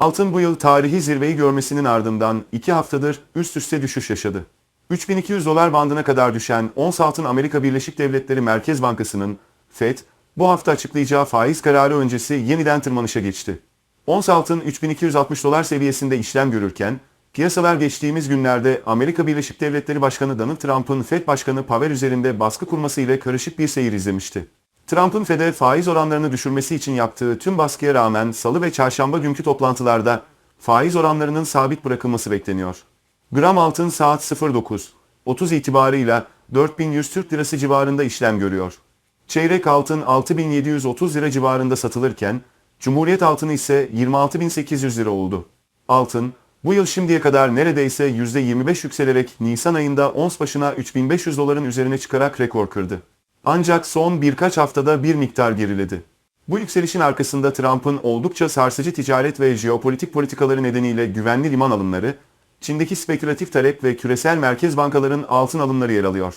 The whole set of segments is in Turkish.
Altın bu yıl tarihi zirveyi görmesinin ardından 2 haftadır üst üste düşüş yaşadı. 3200 dolar bandına kadar düşen ons altın Amerika Birleşik Devletleri Merkez Bankası'nın FED bu hafta açıklayacağı faiz kararı öncesi yeniden tırmanışa geçti. Ons altın 3260 dolar seviyesinde işlem görürken piyasalar geçtiğimiz günlerde Amerika Birleşik Devletleri Başkanı Donald Trump'ın FED Başkanı Powell üzerinde baskı kurması ile karışık bir seyir izlemişti. Trump'ın FED'e faiz oranlarını düşürmesi için yaptığı tüm baskıya rağmen salı ve çarşamba günkü toplantılarda faiz oranlarının sabit bırakılması bekleniyor. Gram altın saat 09.30 itibarıyla 4100 Türk Lirası civarında işlem görüyor. Çeyrek altın 6730 lira civarında satılırken, Cumhuriyet altını ise 26800 lira oldu. Altın, bu yıl şimdiye kadar neredeyse %25 yükselerek Nisan ayında ons başına 3500 doların üzerine çıkarak rekor kırdı. Ancak son birkaç haftada bir miktar geriledi. Bu yükselişin arkasında Trump'ın oldukça sarsıcı ticaret ve jeopolitik politikaları nedeniyle güvenli liman alımları, Çin'deki spekülatif talep ve küresel merkez bankaların altın alımları yer alıyor.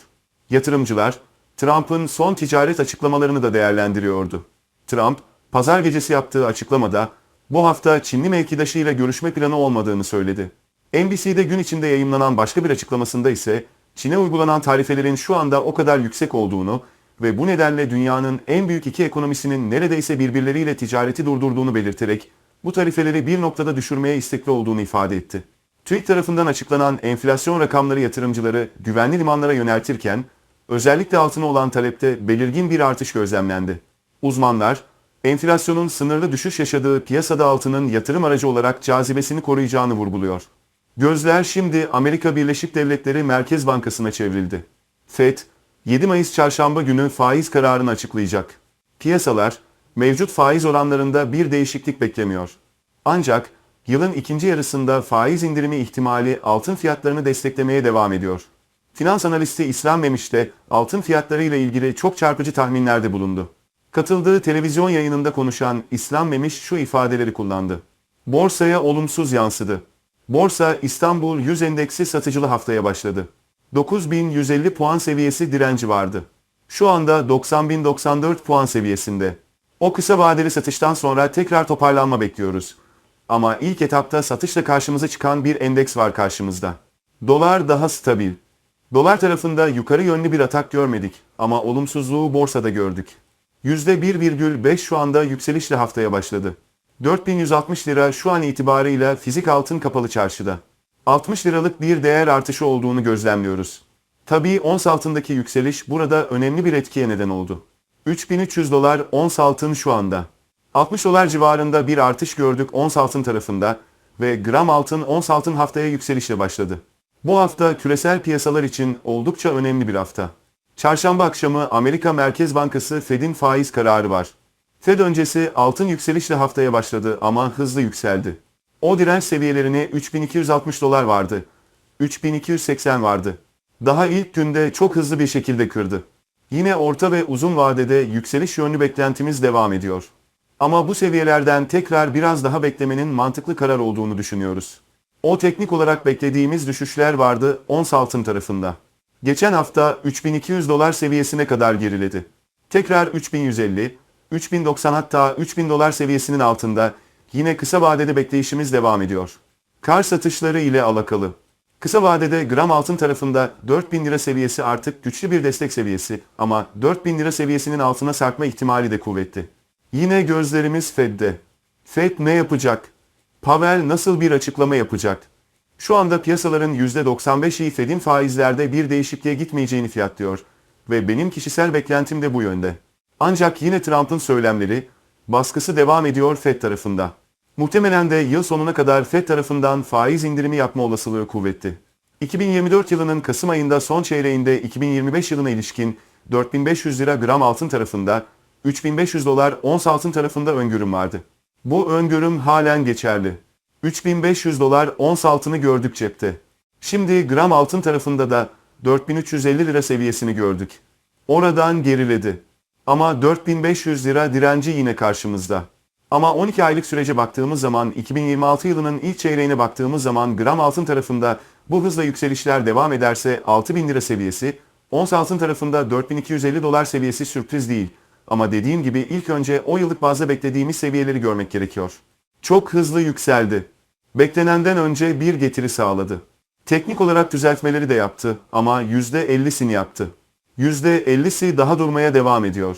Yatırımcılar, Trump'ın son ticaret açıklamalarını da değerlendiriyordu. Trump, pazar gecesi yaptığı açıklamada, bu hafta Çinli mevkidaşıyla görüşme planı olmadığını söyledi. NBC'de gün içinde yayımlanan başka bir açıklamasında ise, Çin'e uygulanan tarifelerin şu anda o kadar yüksek olduğunu ve bu nedenle dünyanın en büyük iki ekonomisinin neredeyse birbirleriyle ticareti durdurduğunu belirterek, bu tarifeleri bir noktada düşürmeye istekli olduğunu ifade etti. TÜİK tarafından açıklanan enflasyon rakamları yatırımcıları güvenli limanlara yöneltirken, özellikle altına olan talepte belirgin bir artış gözlemlendi. Uzmanlar, enflasyonun sınırlı düşüş yaşadığı piyasada altının yatırım aracı olarak cazibesini koruyacağını vurguluyor. Gözler şimdi Amerika Birleşik Devletleri Merkez Bankası'na çevrildi. FED, 7 Mayıs çarşamba günü faiz kararını açıklayacak. Piyasalar, mevcut faiz oranlarında bir değişiklik beklemiyor. Ancak yılın ikinci yarısında faiz indirimi ihtimali altın fiyatlarını desteklemeye devam ediyor. Finans analisti İslam Memiş de altın fiyatları ile ilgili çok çarpıcı tahminlerde bulundu. Katıldığı televizyon yayınında konuşan İslam Memiş şu ifadeleri kullandı. Borsaya olumsuz yansıdı. Borsa İstanbul 100 endeksi satıcılı haftaya başladı. 9150 puan seviyesi direnci vardı. Şu anda 90.094 puan seviyesinde. O kısa vadeli satıştan sonra tekrar toparlanma bekliyoruz. Ama ilk etapta satışla karşımıza çıkan bir endeks var karşımızda. Dolar daha stabil. Dolar tarafında yukarı yönlü bir atak görmedik ama olumsuzluğu borsada gördük. %1,5 şu anda yükselişle haftaya başladı. 4160 lira şu an itibarıyla fizik altın kapalı çarşıda. 60 liralık bir değer artışı olduğunu gözlemliyoruz. Tabii ons altındaki yükseliş burada önemli bir etkiye neden oldu. 3300 dolar ons altın şu anda. 60 dolar civarında bir artış gördük ons altın tarafında ve gram altın ons altın haftaya yükselişle başladı. Bu hafta küresel piyasalar için oldukça önemli bir hafta. Çarşamba akşamı Amerika Merkez Bankası Fed'in faiz kararı var. Fed öncesi altın yükselişle haftaya başladı ama hızlı yükseldi. O direnç seviyelerine 3260 dolar vardı. 3280 vardı. Daha ilk günde çok hızlı bir şekilde kırdı. Yine orta ve uzun vadede yükseliş yönlü beklentimiz devam ediyor. Ama bu seviyelerden tekrar biraz daha beklemenin mantıklı karar olduğunu düşünüyoruz. O teknik olarak beklediğimiz düşüşler vardı ons altın tarafında. Geçen hafta 3200 dolar seviyesine kadar geriledi. Tekrar 3150, 3090 hatta 3000 dolar seviyesinin altında yine kısa vadede bekleyişimiz devam ediyor. Kar satışları ile alakalı. Kısa vadede gram altın tarafında 4000 lira seviyesi artık güçlü bir destek seviyesi ama 4000 lira seviyesinin altına sarkma ihtimali de kuvvetli. Yine gözlerimiz Fed'de. Fed ne yapacak? Powell nasıl bir açıklama yapacak? Şu anda piyasaların %95'i Fed'in faizlerde bir değişikliğe gitmeyeceğini fiyatlıyor ve benim kişisel beklentim de bu yönde. Ancak yine Trump'ın söylemleri, baskısı devam ediyor Fed tarafında. Muhtemelen de yıl sonuna kadar Fed tarafından faiz indirimi yapma olasılığı kuvvetli. 2024 yılının Kasım ayında son çeyreğinde 2025 yılına ilişkin 4500 lira gram altın tarafında, 3500 dolar ons altın tarafında öngörüm vardı. Bu öngörüm halen geçerli. 3500 dolar ons altını gördük cepte. Şimdi gram altın tarafında da 4350 lira seviyesini gördük. Oradan geriledi. Ama 4500 lira direnci yine karşımızda. Ama 12 aylık sürece baktığımız zaman 2026 yılının ilk çeyreğine baktığımız zaman gram altın tarafında bu hızla yükselişler devam ederse 6000 lira seviyesi, ons altın tarafında 4250 dolar seviyesi sürpriz değil. Ama dediğim gibi ilk önce o yıllık bazda beklediğimiz seviyeleri görmek gerekiyor. çok hızlı yükseldi. Beklenenden önce bir getiri sağladı. Teknik olarak düzeltmeleri de yaptı ama %50'sini yaptı. %50'si daha durmaya devam ediyor.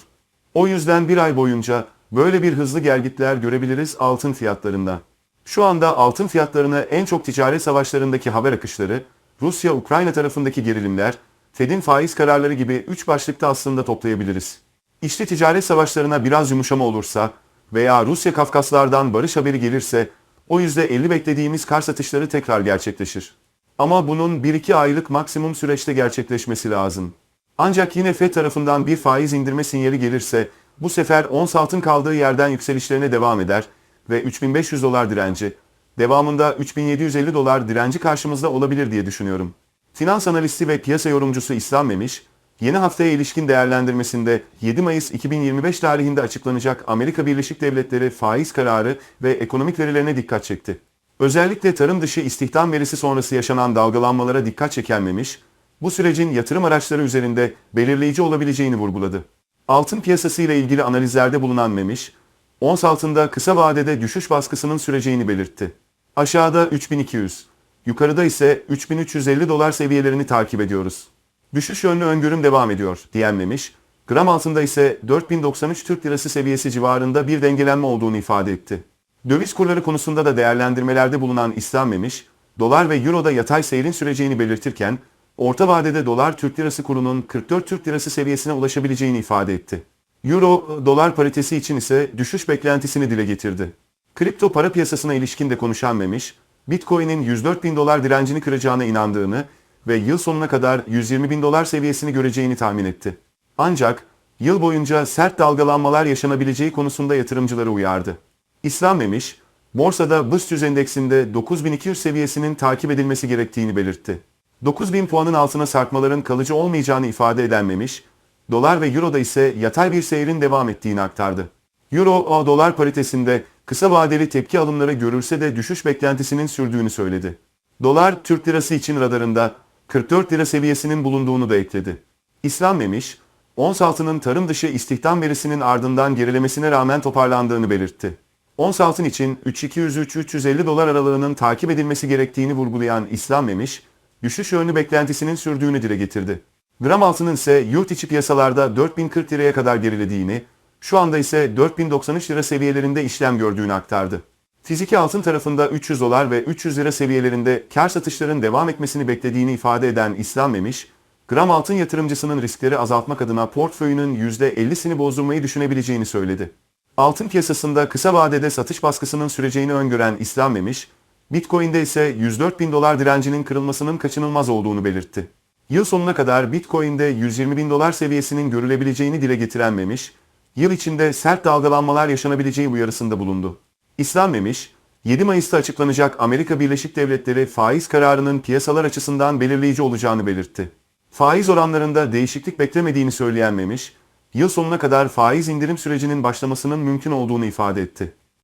O yüzden bir ay boyunca böyle bir hızlı gelgitler görebiliriz altın fiyatlarında. Şu anda altın fiyatlarını en çok ticaret savaşlarındaki haber akışları, Rusya-Ukrayna tarafındaki gerilimler, Fed'in faiz kararları gibi üç başlıkta aslında toplayabiliriz. İşte ticaret savaşlarına biraz yumuşama olursa veya Rusya Kafkaslardan barış haberi gelirse o %50 beklediğimiz kar satışları tekrar gerçekleşir. Ama bunun 1-2 aylık maksimum süreçte gerçekleşmesi lazım. Ancak yine FED tarafından bir faiz indirme sinyali gelirse bu sefer ons altın kaldığı yerden yükselişlerine devam eder ve 3500 dolar direnci, devamında 3750 dolar direnci karşımızda olabilir diye düşünüyorum. Finans analisti ve piyasa yorumcusu İslam Memiş, yeni haftaya ilişkin değerlendirmesinde 7 Mayıs 2025 tarihinde açıklanacak Amerika Birleşik Devletleri faiz kararı ve ekonomik verilerine dikkat çekti. Özellikle tarım dışı istihdam verisi sonrası yaşanan dalgalanmalara dikkat çeken Memiş, bu sürecin yatırım araçları üzerinde belirleyici olabileceğini vurguladı. Altın piyasası ile ilgili analizlerde bulunan Memiş, ons altında kısa vadede düşüş baskısının süreceğini belirtti. Aşağıda 3200, yukarıda ise 3350 dolar seviyelerini takip ediyoruz. Düşüş yönlü öngörüm devam ediyor, diyen Memiş, gram altında ise 4093 Türk Lirası seviyesi civarında bir dengelenme olduğunu ifade etti. Döviz kurları konusunda da değerlendirmelerde bulunan İslam Memiş, dolar ve euroda yatay seyrin süreceğini belirtirken, orta vadede dolar Türk lirası kurunun 44 Türk lirası seviyesine ulaşabileceğini ifade etti. Euro dolar paritesi için ise düşüş beklentisini dile getirdi. Kripto para piyasasına ilişkin de konuşan Memiş, Bitcoin'in 104 bin dolar direncini kıracağına inandığını ve yıl sonuna kadar 120 bin dolar seviyesini göreceğini tahmin etti. Ancak yıl boyunca sert dalgalanmalar yaşanabileceği konusunda yatırımcıları uyardı. İslam Memiş, borsada BIST endeksinde 9200 seviyesinin takip edilmesi gerektiğini belirtti. 9000 puanın altına sarkmaların kalıcı olmayacağını ifade eden Memiş, dolar ve euroda ise yatay bir seyrin devam ettiğini aktardı. Euro dolar paritesinde kısa vadeli tepki alımları görürse de düşüş beklentisinin sürdüğünü söyledi. Dolar Türk lirası için radarında 44 lira seviyesinin bulunduğunu da ekledi. İslam Memiş, ons altının tarım dışı istihdam verisinin ardından gerilemesine rağmen toparlandığını belirtti. Ons altın için 3200-350 dolar aralığının takip edilmesi gerektiğini vurgulayan İslam Memiş, düşüş yönlü beklentisinin sürdüğünü dile getirdi. Gram altının ise yurt içi piyasalarda 4040 liraya kadar gerilediğini, şu anda ise 4093 lira seviyelerinde işlem gördüğünü aktardı. Fiziki altın tarafında 300 dolar ve 300 lira seviyelerinde kar satışların devam etmesini beklediğini ifade eden İslam Memiş, gram altın yatırımcısının riskleri azaltmak adına portföyünün %50'sini bozdurmayı düşünebileceğini söyledi. Altın piyasasında kısa vadede satış baskısının süreceğini öngören İslam Memiş, Bitcoin'de ise 104 bin dolar direncinin kırılmasının kaçınılmaz olduğunu belirtti. Yıl sonuna kadar Bitcoin'de 120 bin dolar seviyesinin görülebileceğini dile getiren Memiş, yıl içinde sert dalgalanmalar yaşanabileceği uyarısında bulundu. İslam Memiş, 7 Mayıs'ta açıklanacak Amerika Birleşik Devletleri faiz kararının piyasalar açısından belirleyici olacağını belirtti. Faiz oranlarında değişiklik beklemediğini söyleyen Memiş, yıl sonuna kadar faiz indirim sürecinin başlamasının mümkün olduğunu ifade etti.